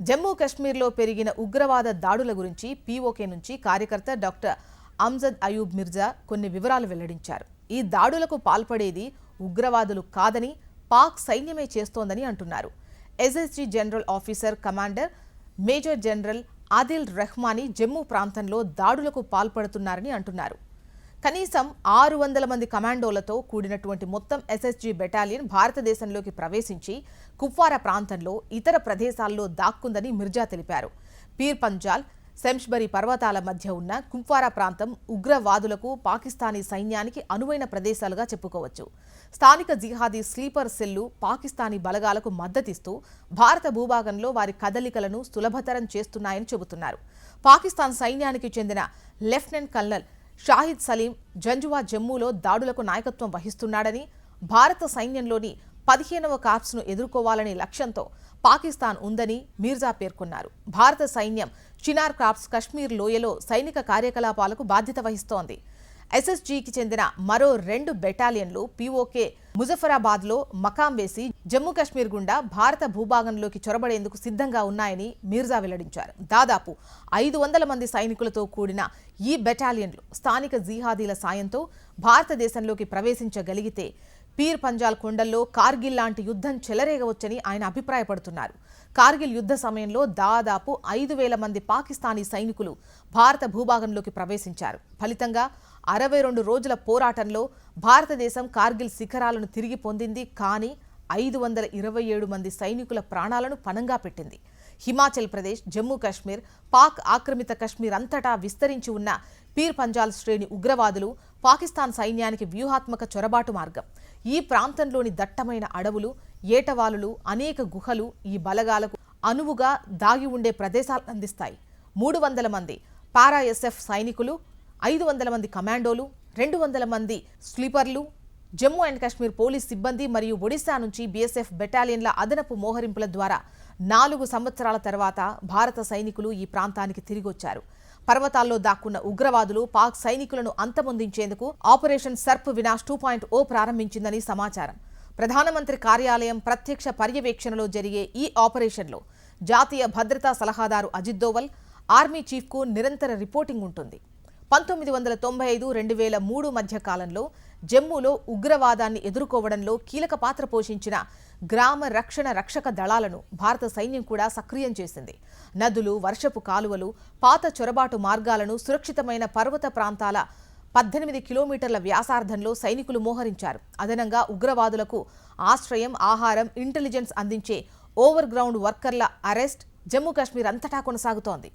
జమ్మూ కాశ్మీర్లో పెరిగిన ఉగ్రవాద దాడుల గురించి పీఓకే నుంచి కార్యకర్త డాక్టర్ అమ్జద్ అయూబ్ మిర్జా కొన్ని వివరాలు వెల్లడించారు. ఈ దాడులకు పాల్పడేది ఉగ్రవాదులు కాదని పాక్ సైన్యమే చేస్తోందని అంటున్నారు. SSG general officer commander major general Adil Rehmani Jammu ప్రాంతంలో దాడులకు పాల్పడుతున్నారని అంటున్నారు. కనీసం ఆరు వందల మంది కమాండోలతో కూడినటువంటి మొత్తం ఎస్ఎస్జీ బెటాలియన్ భారతదేశంలోకి ప్రవేశించి కుప్వారా ప్రాంతంలో ఇతర ప్రదేశాల్లో దాక్కుందని మిర్జా తెలిపారు. పీర్ పంజాల్ శంష్బరి పర్వతాల మధ్య ఉన్న కుంఫారా ప్రాంతం ఉగ్రవాదులకు పాకిస్తానీ సైన్యానికి అనువైన ప్రదేశాలుగా చెప్పుకోవచ్చు. స్థానిక జిహాదీ స్లీపర్ సెల్లు పాకిస్తానీ బలగాలకు మద్దతిస్తూ భారత భూభాగంలో వారి కదలికలను సులభతరం చేస్తున్నాయని చెబుతున్నారు. పాకిస్తాన్ సైన్యానికి చెందిన లెఫ్టినెంట్ కల్నల్ షాహిద్ సలీం జంజువా జమ్మూలో దాడులకు నాయకత్వం వహిస్తున్నాడని భారత సైన్యంలోని పదిహేనవ కార్ప్స్ను ఎదుర్కోవాలనే లక్ష్యంతో పాకిస్తాన్ ఉందని మీర్జా పేర్కొన్నారు. భారత సైన్యం చినార్ కార్ప్స్ కశ్మీర్ లోయలో సైనిక కార్యకలాపాలకు బాధ్యత వహిస్తోంది. ఎస్ఎస్జీకి చెందిన మరో రెండు బెటాలియన్లు పీఓకే ముజఫరాబాద్లో మకాం వేసి జమ్మూ కాశ్మీర్ గుండా భారత భూభాగంలోకి చొరబడేందుకు సిద్ధంగా ఉన్నాయని మీర్జా వెల్లడించారు. దాదాపు ఐదు వందల మంది సైనికులతో కూడిన ఈ బెటాలియన్లు స్థానిక జీహాదీల సాయంతో భారతదేశంలోకి ప్రవేశించగలిగితే పీర్ పంజాల్ కొండల్లో కార్గిల్ లాంటి యుద్ధం చెలరేగవచ్చని ఆయన అభిప్రాయపడుతున్నారు. కార్గిల్ యుద్ధ సమయంలో దాదాపు ఐదు వేల మంది పాకిస్తానీ సైనికులు భారత భూభాగంలోకి ప్రవేశించారు. ఫలితంగా అరవై రెండు రోజుల పోరాటంలో భారతదేశం కార్గిల్ శిఖరాలను తిరిగి పొందింది కానీ ఐదు వందల ఇరవై ఏడు మంది సైనికుల ప్రాణాలను పణంగా పెట్టింది. హిమాచల్ ప్రదేశ్ జమ్మూ కాశ్మీర్ పాక్ ఆక్రమిత కశ్మీర్ అంతటా విస్తరించి ఉన్న పీర్ పంజాల్ శ్రేణి ఉగ్రవాదులు పాకిస్తాన్ సైన్యానికి వ్యూహాత్మక చొరబాటు మార్గం. ఈ ప్రాంతంలోని దట్టమైన అడవులు ఏటవాలులు అనేక గుహలు ఈ బలగాలకు అనువుగా దాగి ఉండే ప్రదేశాలు అందిస్తాయి. మూడు వందల మంది పారా ఎస్ఎఫ్ సైనికులు ఐదు వందల మంది కమాండోలు రెండు వందల మంది స్లీపర్లు జమ్మూ అండ్ కాశ్మీర్ పోలీస్ సిబ్బంది మరియు ఒడిశా నుంచి బీఎస్ఎఫ్ బెటాలియన్ల అదనపు మోహరింపుల ద్వారా నాలుగు సంవత్సరాల తర్వాత భారత సైనికులు ఈ ప్రాంతానికి తిరిగొచ్చారు. పర్వతాల్లో దాక్కున్న ఉగ్రవాదులు పాక్ సైనికులను అంతమొందించేందుకు operation Sarp Vinash two point O ప్రారంభించిందని సమాచారం. ప్రధానమంత్రి కార్యాలయం ప్రత్యక్ష పర్యవేక్షణలో జరిగే ఈ ఆపరేషన్లో జాతీయ భద్రతా సలహాదారు అజిత్ దోవల్ ఆర్మీ చీఫ్కు నిరంతర రిపోర్టింగ్ ఉంటుంది. పంతొమ్మిది వందల తొంభై ఐదు రెండు వేల మూడు మధ్య కాలంలో జమ్మూలో ఉగ్రవాదాన్ని ఎదుర్కోవడంలో కీలక పాత్ర పోషించిన గ్రామ రక్షణ రక్షక దళాలను భారత సైన్యం కూడా సక్రియం చేసింది. నదులు వర్షపు కాలువలు పాత చొరబాటు మార్గాలను సురక్షితమైన పర్వత ప్రాంతాల పద్దెనిమిది కిలోమీటర్ల వ్యాసార్థంలో సైనికులు మోహరించారు. అదనంగా ఉగ్రవాదులకు ఆశ్రయం ఆహారం ఇంటెలిజెన్స్ అందించే ఓవర్ గ్రౌండ్ వర్కర్ల అరెస్ట్ జమ్మూ కాశ్మీర్ అంతటా కొనసాగుతోంది.